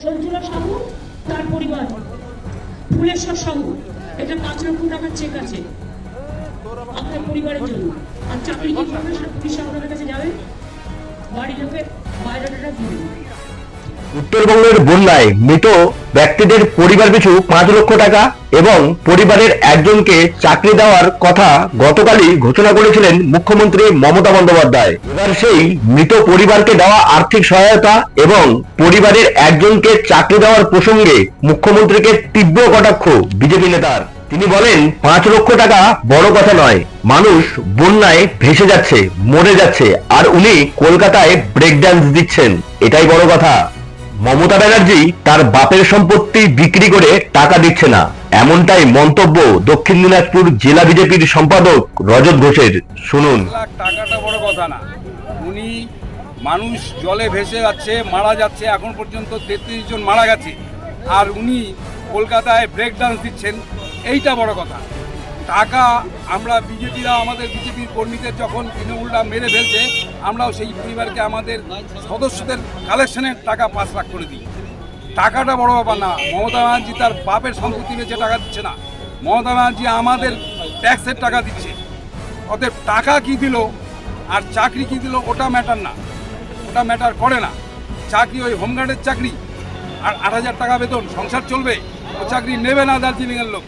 সঞ্জুলা সাহু, তার পরিবার ফুলেশ্বর সাহু, এটা পাঁচ লক্ষ টাকার চেক আছে। আপনার পরিবারের জন্য। আর চাকরি কি করবে সেটা পুলিশ আপনাদের কাছে যাবে? বাড়ি লোকের বায়োডাটাটা দিবেন উত্তরবঙ্গের বন্যায় মৃত ব্যক্তিদের পরিবার পিছু পাঁচ লক্ষ টাকা এবং পরিবারের একজনকে চাকরি দেওয়ার কথা গতকালই ঘোষণা করেছিলেন মুখ্যমন্ত্রী মমতা বন্দ্যোপাধ্যায়। এবার সেই মৃত পরিবারকে দেওয়া আর্থিক সহায়তা এবং পরিবারের একজনকে চাকরি দেওয়ার প্রসঙ্গে মুখ্যমন্ত্রীকে তীব্র কটাক্ষ বিজেপি নেতার। তিনি বলেন, পাঁচ লক্ষ টাকা বড় কথা নয়, মানুষ বন্যায় ভেসে যাচ্ছে, মরে যাচ্ছে, আর উনি কলকাতায় ব্রেক ডান্স দিচ্ছেন। এটাই বড় কথা। মমতা ব্যানার্জি তার বাপের সম্পত্তি বিক্রি করে টাকা দিচ্ছে না। এমনটাই মন্তব্য দক্ষিণ দিনাজপুর জেলা বিজেপির সম্পাদক রজত ঘোষের। শুনুন। টাকাটা বড় কথা না। উনি মানুষ জলে ভেসে যাচ্ছে, মারা যাচ্ছে, এখন পর্যন্ত তেত্রিশ জন মারা গেছে। আর উনি কলকাতায় ব্রেক ডান্স দিচ্ছেন, এইটা বড় কথা। টাকা আমরা বিজেপিরা, আমাদের বিজেপির কর্মীদের যখন তৃণমূলরা মেরে ফেলছে আমরাও সেই পরিবারকে আমাদের সদস্যদের কালেকশনের টাকা পাঁচ লাখ করে দিই। টাকাটা বড় ব্যাপার না। মমতা ব্যানার্জি তার বাপের সম্পত্তি বেচে টাকা দিচ্ছে না। মমতা ব্যানার্জি আমাদের ট্যাক্সের টাকা দিচ্ছে। অতএব টাকা কি দিল আর চাকরি কি দিল ওটা ম্যাটার না। ওটা ম্যাটার করে না। চাকরি ওই হোমগার্ডের চাকরি। আর আট হাজার টাকা বেতন। সংসার চলবে। ও চাকরি নেবে না দার্জিলিংয়ের লোক।